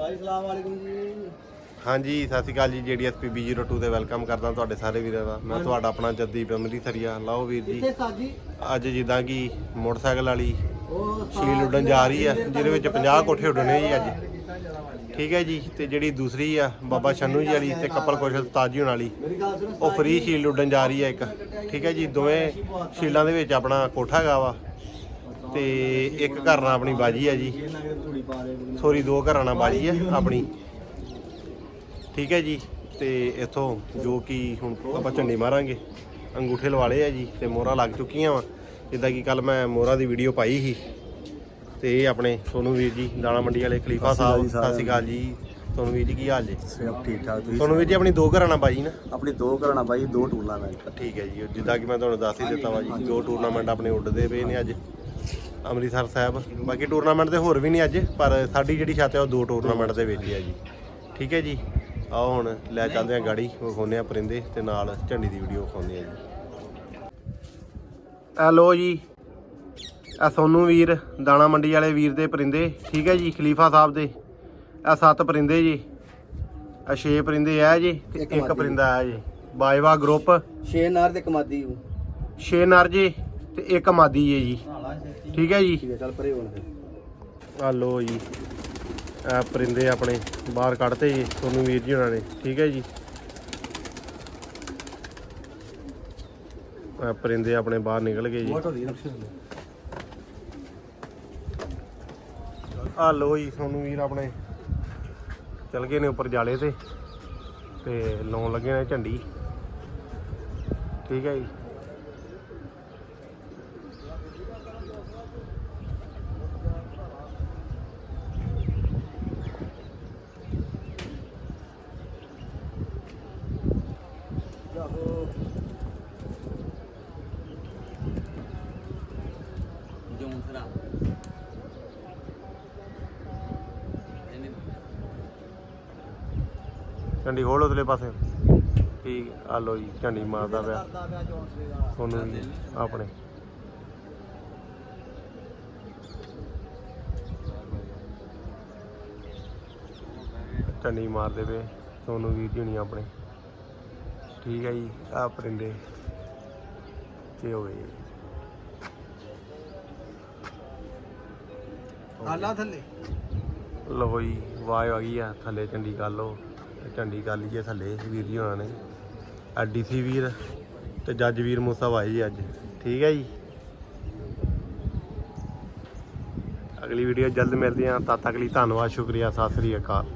ਭਾਈ ਸਲਾਮ ਵਾਲੇਕੁਮ ਜੀ। ਹਾਂਜੀ ਸਤਿ ਸ਼੍ਰੀ ਅਕਾਲ ਜੀ ਜੀਡੀਐਸਪੀ B02 ਤੇ ਵੈਲਕਮ ਕਰਦਾ ਤੁਹਾਡੇ ਸਾਰੇ ਵੀਰਾਂ ਦਾ। ਮੈਂ ਤੁਹਾਡਾ ਆਪਣਾ ਜੱਦੀਪ ਅੰਮ੍ਰਿਤਸਰੀਆ ਲਓ ਵੀਰ ਜੀ। ਕਿੱਥੇ ਸਾਜੀ? ਅੱਜ ਜਿੱਦਾਂ ਕਿ ਮੋਟਰਸਾਈਕਲ ਵਾਲੀ ਸ਼ੀਲ ਉੱਡਣ ਜਾ ਰਹੀ ਆ ਜਿਹਦੇ ਵਿੱਚ 50 ਕੋਠੇ ਉੱਡਣੇ ਜੀ ਅੱਜ। ਠੀਕ ਹੈ ਜੀ ਤੇ ਜਿਹੜੀ ਦੂਸਰੀ ਆ ਬਾਬਾ ਛੰਨੂ ਜੀ ਵਾਲੀ ਤੇ ਕਪਲ ਕੁਸ਼ਲ ਤਾਜੀ ਹੋਣ ਵਾਲੀ। ਉਹ ਫ੍ਰੀ ਸ਼ੀਲਡ ਉੱਡਣ ਜਾ ਰਹੀ ਆ ਇੱਕ। ਠੀਕ ਹੈ ਜੀ ਦੋਵੇਂ ਸ਼ੀਲਡਾਂ ਦੇ ਵਿੱਚ ਆਪਣਾ ਕੋਠਾ ਹੈਗਾ ਵਾ। ਤੇ ਇੱਕ ਘਰ ਨਾਲ ਆਪਣੀ ਬਾਜੀ ਆ ਜੀ। ਸੋਰੀ ਦੋ ਘਰਾਂ ਨਾਲ ਬਾਜੀ ਹੈ ਆਪਣੀ। ਠੀਕ ਹੈ ਜੀ ਤੇ ਇਥੋਂ ਜੋ ਕਿ ਹੁਣ ਆਪਾਂ ਝੰਡੀ ਮਾਰਾਂਗੇ ਅੰਗੂਠੇ ਲਵਾਲੇ ਆ ਜੀ ਤੇ ਮੋਹਰਾਂ ਲੱਗ ਚੁੱਕੀਆਂ ਵਾ। ਜਿੱਦਾਂ ਕਿ ਕੱਲ ਮੈਂ ਮੋਹਰਾਂ ਦੀ ਵੀਡੀਓ ਪਾਈ ਸੀ। ਤੇ ਇਹ ਆਪਣੇ ਸੋਨੂ ਵੀਰ ਜੀ ਦਾਣਾ ਮੰਡੀ ਵਾਲੇ ਖਲੀਫਾ ਸਾਹਿਬ ਸਤਿ ਸ਼੍ਰੀ ਅਕਾਲ ਜੀ। ਸੋਨੂ ਵੀਰ ਜੀ ਕੀ ਹਾਲ ਜੀ? ਸਭ ਠੀਕ ਠਾਕ ਤੁਸੀਂ ਸੋਨੂ ਵੀਰ ਜੀ ਆਪਣੀ ਦੋ ਘਰਾਂ ਨਾਲ ਬਾਜੀ ਨਾ? ਆਪਣੀ ਦੋ ਕਰਨਾ ਬਾਈ ਦੋ ਟੂਰਨਾਮੈਂਟ ਠੀਕ ਹੈ ਜੀ ਜਿੱਦਾਂ ਕਿ ਮੈਂ ਤੁਹਾਨੂੰ ਦੱਸ ਹੀ ਦਿੱਤਾ ਵਾ ਜੀ ਦੋ ਟੂਰਨਾਮੈਂਟ ਆਪਣੇ ਉੱਡਦੇ ਪਏ ਨੇ ਅੱਜ। ਅੰਮ੍ਰਿਤਸਰ ਸਾਹਿਬ। ਬਾਕੀ ਟੂਰਨਾਮੈਂਟ ਤੇ ਹੋਰ ਵੀ ਨਹੀਂ ਅੱਜ ਪਰ ਸਾਡੀ ਜਿਹੜੀ ਛੱਤ ਹੈ ਉਹ ਦੋ ਟੂਰਨਾਮੈਂਟ ਦੇ ਵਿੱਚ ਹੀ ਹੈ ਜੀ। ਠੀਕ ਹੈ ਜੀ? ਆਓ ਹੁਣ ਲੈ ਚੱਲਦੇ ਆ ਗਾੜੀ ਵਿਖਾਉਂਦੇ ਆ ਪਰਿੰਦੇ ਤੇ ਨਾਲ ਝੰਡੀ ਦੀ ਵੀਡੀਓ ਵਿਖਾਉਂਦੇ ਆ ਜੀ। ਹੈਲੋ ਜੀ। ਆ ਸੋਨੂ ਵੀਰ ਦਾਣਾ ਮੰਡੀ ਵਾਲੇ ਵੀਰ ਦੇ ਪਰਿੰਦੇ। ਠੀਕ ਹੈ ਜੀ ਖਲੀਫਾ ਸਾਹਿਬ ਦੇ। ਆ ਸੱਤ ਪਰਿੰਦੇ ਜੀ। ਆ ਛੇ ਪਰਿੰਦੇ ਆ ਜੀ ਤੇ ਇੱਕ। ਪਰਿੰਦਾ ਆ ਜੀ। ਬਾਈਵਾ ਗਰੁੱਪ ਛੇ ਨਾਰ ਤੇ ਕਮਾਦੀ ਹੂੰ। ਛੇ ਨਰ ਜੀ। ਤੇ ਇੱਕ ਮਾਦੀ ਹੈ ਜੀ। ਠੀਕ ਹੈ ਜੀ? ਚੱਲ ਪਰੇ ਹੁਣ ਆ ਲੋ ਜੀ। ਆ ਪਰਿੰਦੇ ਆਪਣੇ ਬਾਹਰ ਕੱਢਤੇ ਜੀ, ਤੁਹਾਨੂੰ ਵੀਰ ਜੀ ਉਹਨਾਂ ਨੇ। ਠੀਕ ਹੈ ਜੀ? ਆ ਪਰਿੰਦੇ ਆਪਣੇ ਬਾਹਰ ਨਿਕਲ ਗਏ ਜੀ। ਮੋਟੋ ਆ ਲੋ ਜੀ, ਤੁਹਾਨੂੰ ਵੀਰ ਆਪਣੇ ਚਲ ਗਏ ਨੇ ਉੱਪਰ ਜਾਲੇ ਤੇ। ਤੇ ਲਾਉਣ ਲੱਗੇ ਨੇ ਝੰਡੀ। ਠੀਕ ਹੈ ਜੀ ਜੋਨ ਸਰਾ ਝੰਡੀ ਖੋਲ ਉਤਲੇ ਪਾਸੇ ਠੀਕ ਆ ਲੋ ਜੀ ਝੰਡੀ ਮਾਰਦਾ ਪਿਆ ਕਰਦਾ ਪਿਆ ਜੋਨ ਸਰੇ ਦਾ ਤੁਹਾਨੂੰ ਵੀ ਆਪਣੇ ਝੰਡੀ ਮਾਰਦੇ ਪਏ ਤੁਹਾਨੂੰ ਵੀਰ ਜੀ ਹੁਣੀ ਆਪਣੇ। ਠੀਕ ਹੈ ਜੀ ਆ ਪਰਿੰਦੇ। ਤੇ ਹੋ ਗਏ ਹਾਲਾ ਥੱਲੇ। ਲਓ ਜੀ ਆਵਾਜ਼ ਆ ਗਈ ਆ ਥੱਲੇ ਝੰਡੀ ਕਰ ਲਓ। ਝੰਡੀ ਕਰ ਲਈਏ ਥੱਲੇ ਵੀਰ ਜੀ ਹੋਣਾ ਨੇ। ਆ ਡੀਸੀ ਵੀਰ ਤੇ ਜੱਜ ਵੀਰ ਮੂਸਾ ਭਾਈ ਜੀ ਅੱਜ। ਠੀਕ ਹੈ ਜੀ। ਅਗਲੀ ਵੀਡੀਓ ਜਲਦ ਮਿਲਦੇ ਹਾਂ। ਤਦ ਤੱਕ ਲਈ ਧੰਨਵਾਦ ਸ਼ੁਕਰੀਆ ਸਤਿ ਸ੍ਰੀ ਅਕਾਲ।